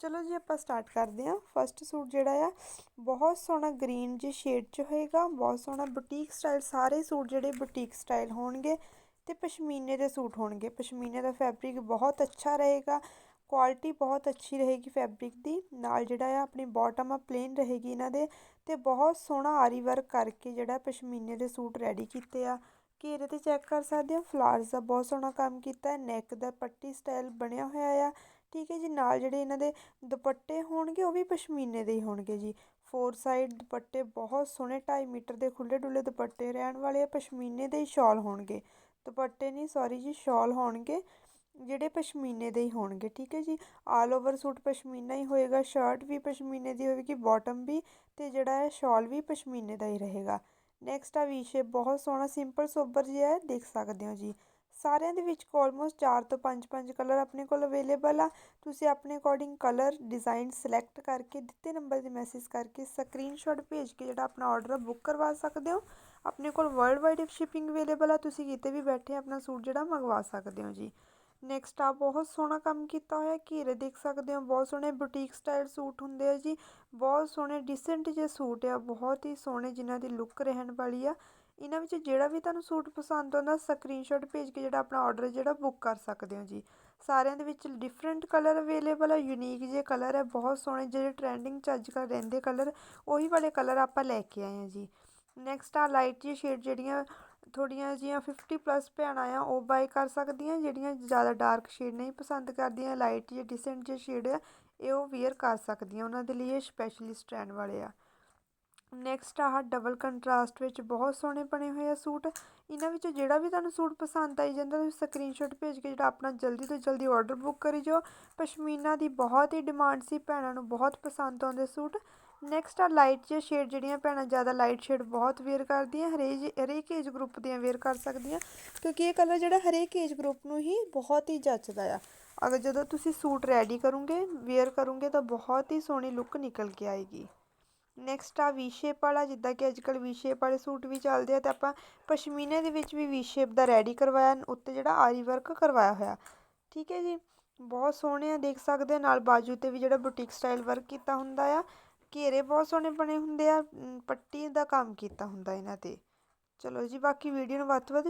ਚਲੋ ਜੀ ਆਪਾਂ ਸਟਾਰਟ ਕਰਦੇ ਹਾਂ। ਫਸਟ ਸੂਟ ਜਿਹੜਾ ਆ, ਬਹੁਤ ਸੋਹਣਾ ਗ੍ਰੀਨ ਜੀ ਸ਼ੇਡ 'ਚ ਹੋਏਗਾ, ਬਹੁਤ ਸੋਹਣਾ ਬੁਟੀਕ ਸਟਾਈਲ ਸਾਰੇ ਸੂਟ ਜਿਹੜੇ ਬੁਟੀਕ ਸਟਾਈਲ ਹੋਣਗੇ ਤੇ ਪਸ਼ਮੀਨੇ ਦੇ ਸੂਟ ਹੋਣਗੇ। ਪਸ਼ਮੀਨੇ ਦਾ ਫੈਬਰਿਕ ਬਹੁਤ ਅੱਛਾ ਰਹੇਗਾ ਕੁਆਲਿਟੀ ਬਹੁਤ ਅੱਛੀ ਰਹੇਗੀ ਫੈਬਰਿਕ ਦੀ। ਨਾਲ ਜਿਹੜਾ ਆ, ਆਪਣੀ ਬਾਟਮ ਆ ਪਲੇਨ ਰਹੇਗੀ ਇਹਨਾਂ ਦੇ ਤੇ ਬਹੁਤ ਸੋਹਣਾ ਆਰੀ ਵਰਕ ਕਰਕੇ ਜਿਹੜਾ ਪਸ਼ਮੀਨੇ ਦੇ ਸੂਟ ਰੈਡੀ ਕੀਤੇ ਆ। ਘੇਰੇ ਤੇ ਚੈੱਕ ਕਰ ਸਕਦੇ ਹੋ। ਫਲਾਰਸ ਦਾ ਬਹੁਤ ਸੋਹਣਾ ਕੰਮ ਕੀਤਾ ਹੈ। ਨੈਕ ਦਾ ਪੱਟੀ ਸਟਾਈਲ ਬਣਿਆ ਹੋਇਆ ਆ। ਠੀਕ ਹੈ ਜੀ, ਨਾਲ ਜਿਹੜੇ ਇਹਨਾਂ ਦੇ ਦੁਪੱਟੇ ਹੋਣਗੇ, ਉਹ ਵੀ ਪਸ਼ਮੀਨੇ ਦੇ ਹੀ ਹੋਣਗੇ ਜੀ। ਫੋਰ ਸਾਈਡ ਦੁਪੱਟੇ ਬਹੁਤ ਸੋਹਣੇ 2.5 ਮੀਟਰ ਦੇ ਖੁੱਲੇ ਡੁੱਲੇ ਦੁਪੱਟੇ ਰਹਿਣ ਵਾਲੇ ਆ। ਪਸ਼ਮੀਨੇ ਦੇ ਹੀ ਸ਼ਾਲ ਹੋਣਗੇ। ਦੁਪੱਟੇ ਨਹੀਂ ਸੌਰੀ ਜੀ, ਸ਼ਾਲ ਹੋਣਗੇ, ਜਿਹੜੇ ਪਸ਼ਮੀਨੇ ਦੇ ਹੀ ਹੋਣਗੇ। ਠੀਕ ਹੈ ਜੀ ਆਲ ਓਵਰ ਸੂਟ ਪਸ਼ਮੀਨਾ ਹੀ ਹੋਏਗਾ। ਸ਼ਰਟ ਵੀ ਪਸ਼ਮੀਨੇ ਦੀ ਹੋਵੇਗੀ ਬਾਟਮ ਵੀ, ਤੇ ਜਿਹੜਾ ਹੈ, ਸ਼ਾਲ ਵੀ ਪਸ਼ਮੀਨੇ ਦਾ ਹੀ ਰਹੇਗਾ। ਨੈਕਸਟ ਆ ਵੀ ਸ਼ੇਪ ਬਹੁਤ ਸੋਹਣਾ ਸਿੰਪਲ ਸੋਬਰ ਜਿਹਾ ਹੈ, ਦੇਖ ਸਕਦੇ ਹੋ ਜੀ। ਸਾਰਿਆਂ ਦੇ ਵਿੱਚ ਆਲਮੋਸਟ 4 ਤੋਂ 5-5 ਕਲਰ ਆਪਣੇ ਕੋਲ ਅਵੇਲੇਬਲ ਆ। ਤੁਸੀਂ ਆਪਣੇ ਅਕੋਰਡਿੰਗ ਕਲਰ ਡਿਜ਼ਾਈਨ ਸਿਲੈਕਟ ਕਰਕੇ, ਦਿੱਤੇ ਨੰਬਰ ਤੇ ਮੈਸੇਜ ਕਰਕੇ ਸਕਰੀਨਸ਼ਾਟ ਭੇਜ ਕੇ ਜਿਹੜਾ ਆਪਣਾ ਆਰਡਰ ਬੁੱਕ ਕਰਵਾ ਸਕਦੇ ਹੋ। ਆਪਣੇ ਕੋਲ ਵਰਲਡ ਵਾਈਡ ਸ਼ਿਪਿੰਗ ਅਵੇਲੇਬਲ ਆ, ਤੁਸੀਂ ਕਿਤੇ ਵੀ ਬੈਠੇ ਆਪਣਾ ਸੂਟ ਜਿਹੜਾ ਮੰਗਵਾ ਸਕਦੇ ਹੋ ਜੀ। ਨੈਕਸਟ ਆ ਬਹੁਤ ਸੋਹਣਾ ਕੰਮ ਕੀਤਾ ਹੋਇਆ, ਘੇਰੇ ਦੇਖ ਸਕਦੇ ਹੋ, ਬਹੁਤ ਸੋਹਣੇ ਬੁਟੀਕ ਸਟਾਈਲ ਸੂਟ ਹੁੰਦੇ ਆ ਜੀ, ਬਹੁਤ ਸੋਹਣੇ ਡਿਸੈਂਟ ਜਿਹੇ ਸੂਟ ਆ, ਬਹੁਤ ਹੀ ਸੋਹਣੇ ਜਿਨ੍ਹਾਂ ਦੀ ਲੁੱਕ ਰਹਿਣ ਵਾਲੀ ਆ। ਇਹਨਾਂ ਵਿੱਚ ਜਿਹੜਾ ਵੀ ਤੁਹਾਨੂੰ ਸੂਟ ਪਸੰਦ ਆਉਂਦਾ ਸਕਰੀਨਸ਼ਾਟ ਭੇਜ ਕੇ ਜਿਹੜਾ ਆਪਣਾ ਆਰਡਰ ਜਿਹੜਾ ਬੁੱਕ ਕਰ ਸਕਦੇ ਹੋ ਜੀ। ਸਾਰਿਆਂ ਦੇ ਵਿੱਚ ਡਿਫਰੈਂਟ ਕਲਰ ਅਵੇਲੇਬਲ ਹੈ ਯੂਨੀਕ ਜਿਹੇ ਕਲਰ ਹੈ ਬਹੁਤ ਸੋਹਣੇ ਜਿਹੜੇ ਟ੍ਰੈਂਡਿੰਗ 'ਚ ਅੱਜ ਕੱਲ੍ਹ ਰਹਿੰਦੇ ਕਲਰ ਉਹੀ ਵਾਲੇ ਕਲਰ ਆਪਾਂ ਲੈ ਕੇ ਆਏ ਹਾਂ ਜੀ। ਨੈਕਸਟ ਆ ਲਾਈਟ ਜੀ ਸ਼ੇਡ ਜਿਹੜੀਆਂ ਥੋੜ੍ਹੀਆਂ ਜਿਹੀਆਂ ਫਿਫਟੀ ਪਲੱਸ ਭੈਣਾਂ ਆ, ਉਹ ਬਾਏ ਕਰ ਸਕਦੀਆਂ, ਜਿਹੜੀਆਂ ਜ਼ਿਆਦਾ ਡਾਰਕ ਸ਼ੇਡ ਨਹੀਂ ਪਸੰਦ ਕਰਦੀਆਂ ਲਾਈਟ ਜਾਂ ਡਿਸੈਂਟ ਜਿਹੇ ਸ਼ੇਡ ਆ, ਇਹ ਉਹ ਵੀਅਰ ਕਰ ਸਕਦੀਆਂ, ਉਹਨਾਂ ਦੇ ਲਈ ਇਹ ਸਪੈਸ਼ਲਿਸਟ ਰਹਿਣ ਵਾਲੇ ਆ। ਨੈਕਸਟ ਆਹ ਡਬਲ ਕੰਟਰਾਸਟ ਵਿੱਚ ਬਹੁਤ ਸੋਹਣੇ ਬਣੇ ਹੋਏ ਆ ਸੂਟ। ਇਹਨਾਂ ਵਿੱਚੋਂ ਜਿਹੜਾ ਵੀ ਤੁਹਾਨੂੰ ਸੂਟ ਪਸੰਦ ਆਈ ਜਾਂਦਾ, ਤੁਸੀਂ ਸਕਰੀਨਸ਼ਾਟ ਭੇਜ ਕੇ ਜਿਹੜਾ ਆਪਣਾ ਜਲਦੀ ਤੋਂ ਜਲਦੀ ਆਰਡਰ ਬੁੱਕ ਕਰੀ ਜਾਓ। ਪਸ਼ਮੀਨਾ ਦੀ ਬਹੁਤ ਹੀ ਡਿਮਾਂਡ ਸੀ, ਭੈਣਾਂ ਨੂੰ ਬਹੁਤ ਪਸੰਦ ਆਉਂਦੇ ਸੂਟ। ਨੈਕਸਟ ਆ ਲਾਈਟ ਜਿਹੇ ਸ਼ੇਡ ਜਿਹੜੀਆਂ ਭੈਣਾਂ, ਜ਼ਿਆਦਾ ਲਾਈਟ ਸ਼ੇਡ ਬਹੁਤ ਵੇਅਰ ਕਰਦੀਆਂ, ਹਰੇਕ ਹਰੇਕ ਏਜ ਗਰੁੱਪ ਦੀਆਂ ਵੇਅਰ ਕਰ ਸਕਦੀਆਂ, ਕਿਉਂਕਿ ਇਹ ਕਲਰ ਜਿਹੜਾ ਹਰੇਕ ਏਜ ਗਰੁੱਪ ਨੂੰ ਹੀ ਬਹੁਤ ਹੀ ਜੱਚਦਾ ਆ। ਅਗਰ ਜਦੋਂ ਤੁਸੀਂ ਸੂਟ ਰੈਡੀ ਕਰੋਗੇ ਵੇਅਰ ਕਰੋਗੇ, ਤਾਂ ਬਹੁਤ ਹੀ ਸੋਹਣੀ ਲੁੱਕ ਨਿਕਲ ਕੇ ਆਏਗੀ। ਨੈਕਸਟ ਆ ਵੀ ਸ਼ੇਪ ਵਾਲਾ, ਜਿੱਦਾਂ ਕਿ ਅੱਜ ਕੱਲ੍ਹ ਵੀ ਸ਼ੇਪ ਵਾਲੇ ਸੂਟ ਵੀ ਚੱਲਦੇ ਆ, ਤੇ ਆਪਾਂ ਪਸ਼ਮੀਨੇ ਦੇ ਵਿੱਚ ਵੀ ਵੀ ਸ਼ੇਪ ਦਾ ਰੈਡੀ ਕਰਵਾਇਆ, ਉੱਤੇ ਜਿਹੜਾ ਆਰੀ ਵਰਕ ਕਰਵਾਇਆ ਹੋਇਆ। ਠੀਕ ਹੈ ਜੀ? ਬਹੁਤ ਸੋਹਣੇ ਆ, ਦੇਖ ਸਕਦੇ ਨਾਲ ਬਾਜੂ ਤੇ ਵੀ ਜਿਹੜਾ ਬੁਟੀਕ ਸਟਾਈਲ ਵਰਕ ਕੀਤਾ ਹੁੰਦਾ ਆ। ਘੇਰੇ ਬਹੁਤ ਸੋਹਣੇ ਬਣੇ ਹੁੰਦੇ ਆ ਪੱਟੀ ਦਾ ਕੰਮ ਕੀਤਾ ਹੁੰਦਾ ਇਹਨਾਂ ਤੇ। ਚਲੋ ਜੀ, ਬਾਕੀ ਵੀਡੀਓ ਨੂੰ ਵੱਧ ਤੋਂ ਵੱਧ